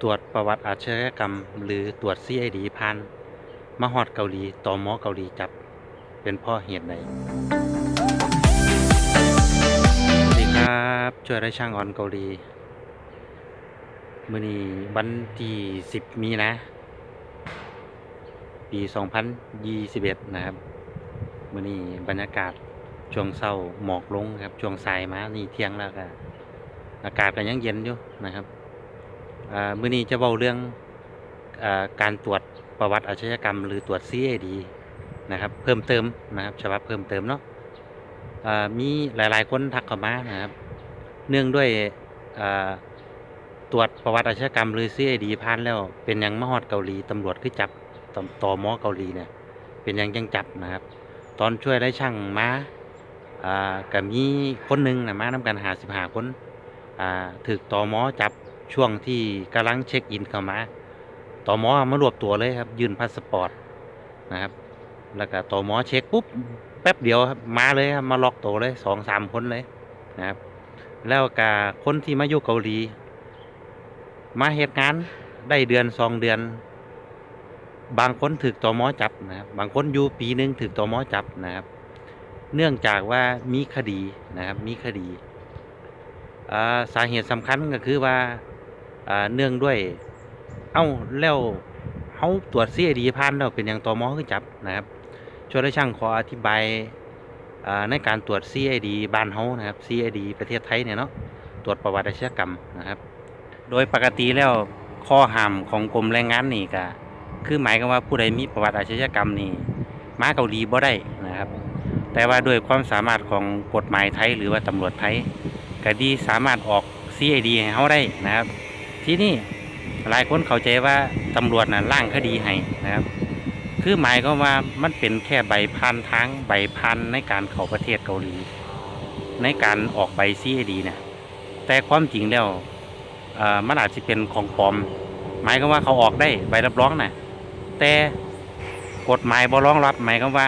ตรวจประวัติอาชญากรรม หรือตรวจ CID ผ่านมาฮอดเกาหลีต่อมอเกาหลีจับ เป็นพ่อเหตุใดสวัสดีครับช่วยได้ช่างออนเกาหลีมือนี้วันที่10 มีนะ ปี 2021 นะครับมือนี้บรรยากาศช่วงเช้าหมอกลงครับช่วงสายมานี่เที่ยงแล้วก็อากาศก็ยังเย็นอยู่นะครับ มื้อนี้จะเว้าเรื่องอการตรวจประวัติอาชญากรรม หรือตรวจ CAD นะครับ เพิ่มเติมนะครับ ฉบับเพิ่มเติมเนาะอ่ามีหลาย ๆ คนทักเข้ามานะครับ เนื่องด้วยตรวจประวัติอาชญากรรม หรือ CAD ผ่านแล้วเป็นยังมาฮอดเกาหลีตำรวจคือจับตตมอเกาหลีเนี่ยเป็นยังจังจับนะครับ ตอนช่วยได้ช่างมาอ่าก็มีคนหนึ่งนะมานำกัน55คนอ่าคนถูกตอมอจับ ช่วงที่กำลังเช็คอินเข้ามาตมมารวบตัวเลยครับ ยื่นพาสปอร์ตนะครับ แล้วก็ตมเช็คปุ๊บแป๊บเดียวครับมาเลยครับมาล็อกตัวเลยสองสามคนเลยนะครับ แล้วก็คนที่มาอยู่เกาหลี มาเหตุงานได้เดือนสองเดือน บางคนถึกตมจับนะครับบางคนอยู่ปีหนึ่งถึกตมจับนะครับ เนื่องจากว่ามีคดีนะครับมีคดีอ่าสาเหตุสำคัญก็คือว่าอ่า เนื่องด้วย เอ้าแล้วเฮาตรวจ CID ผ่านแล้วเป็นหยังตอมคือจับนะครับช่วยได้ช่างขออธิบายในการตรวจ CID บ้านเฮานะครับ CID ประเทศไทยเนี่ยเนาะตรวจประวัติอาชญากรรมนะครับ โดยปกติแล้วข้อห้ามของกรมแรงงานนี่ก็คือหมายความว่าผู้ใดมีประวัติอาชญากรรมนี่มาเกาหลีบ่ได้นะครับ แต่ว่าด้วยความสามารถของกฎหมายไทยหรือว่าตำรวจไทยก็ดีสามารถออก CID ให้เขาได้นะครับ ที่นี่หลายคนเข้าใจว่าตำรวจน่ะล่างคดีให้นะครับ คือหมายก็ว่ามันเป็นแค่ใบพันทางใบพันในการเข้าประเทศเกาหลี ในการออกใบ CID เนี่ยแต่ความจริงแล้วอ่อมันอาจจะเป็นของปลอม หมายก็ว่าเขาออกได้ใบรับรองน่ะแต่กฎหมายบ่รองรับหมายก็ว่า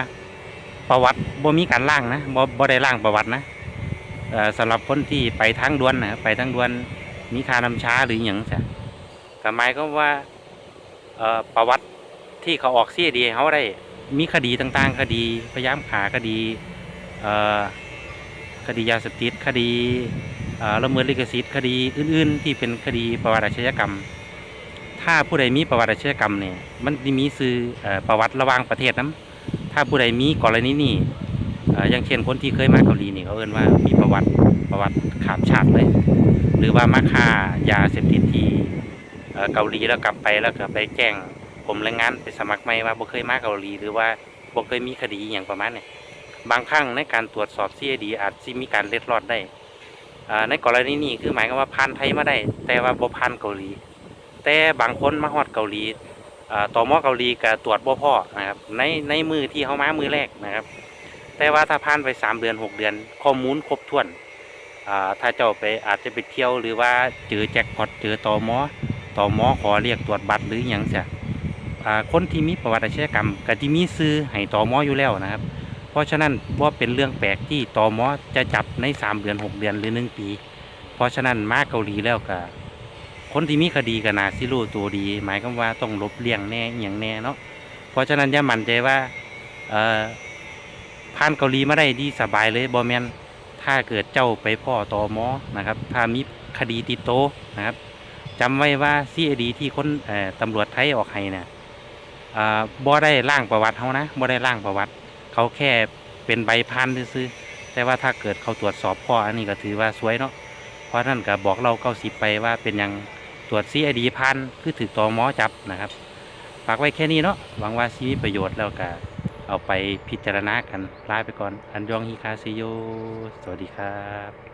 ประวัติบ่มีการล่างนะบ่บ่ได้ล่างประวัตินะเอ่อสำหรับคนที่ไปทางด่วนนะไปทางด่วน มีคานำช้าหรืออย่างซะก็หมายก็ว่าประวัติที่เขาออกเสียดีเขาได้มีคดีต่างๆ คดีพยายามขาคดีคดียาเสพติดคดีละเมิดลิขสิทธิ์คดีอื่น ๆ ที่เป็นคดีประวัติอาชญากรรม ถ้าผู้ใดมีประวัติอาชญากรรมเนี่ยมันมีซื้ออประวัติระหว่างประเทศนํถ้าผู้ใดมีกรณีนี้เอ่ออย่างเช่นคนที่เคยมาเกาหลีนี่เขาเอิ้นว่ามีประวัติประวัติขามชาติเลย หรือว่ามาฆ่ายาเสพติดที่เกาหลีแล้วกลับไปแล้วก็ไปแจ้งกรมแรงงานไปสมัครใหม่ว่าบ่เคยมาเกาหลีหรือว่าบ่เคยมีคดีอย่างประมาณเนี้บางครั้งในการตรวจสอบ CID อาจสิมีการเล็ดลอดได้ในกรณีนี้คือหมายความว่าผ่านไทยมาได้ แต่ว่าบ่ผ่านเกาหลี แต่บางคนมาฮอดเกาหลีอ่าตมเกาหลีก็ตรวจบ่พ่อนะครับในในมือที่เขามามือแรกนะครับ แต่ว่าถ้าผ่านไปสามเดือนหกเดือน ข้อมูลครบถ้วน ถ้าเจ้าไปอาจจะไปเที่ยวหรือว่าเจอแจ็คพอตเจอตอมอตอมอขอเรียกตรวจบัตรหรืออย่างเสียอ่าคนที่มีประวัติอาชญากรรมก็ที่มีซื้อให้ตอมออยู่แล้วนะครับ เพราะฉะนั้นว่าเป็นเรื่องแปลกที่ตอมอจะจับในสามเดือนหกเดือนหรือหนึ่งปี เพราะฉะนั้นมาเกาหลีแล้วก็คนที่มีคดีก็น่าสิรู้ตัวดี หมายความว่าต้องลบเลี่ยงแน่อย่างแน่เนาะเพราะฉะนั้นอย่ามั่นใจว่าผ่านเกาหลีมาได้ดีสบายเลยบอแมน ถ้าเกิดเจ้าไปพ่อตอมอนะครับ ถ้ามีคดีติดโตนะครับจำไว้ว่าซีดีที่คนตำรวจไทยออกให้นะอ่าบ่ได้ล่างประวัติเขานะบ่ได้ล่างประวัติ เขาแค่เป็นใบพันซื้อแต่ว่าถ้าเกิดเขาตรวจสอบพ่ออันนี้ก็ถือว่าสวยเนาะเพราะนั่นก็บอกเราเก้าสิบไปว่าเป็นยังตรวจซีไอดีพันคือถือตอมอจับนะครับฝากไว้แค่นี้เนาะหวังว่าซีมีประโยชน์แล้วก็ เอาไปพิจารณากันลาไปก่อน อันยองฮิคาซิโย สวัสดีครับ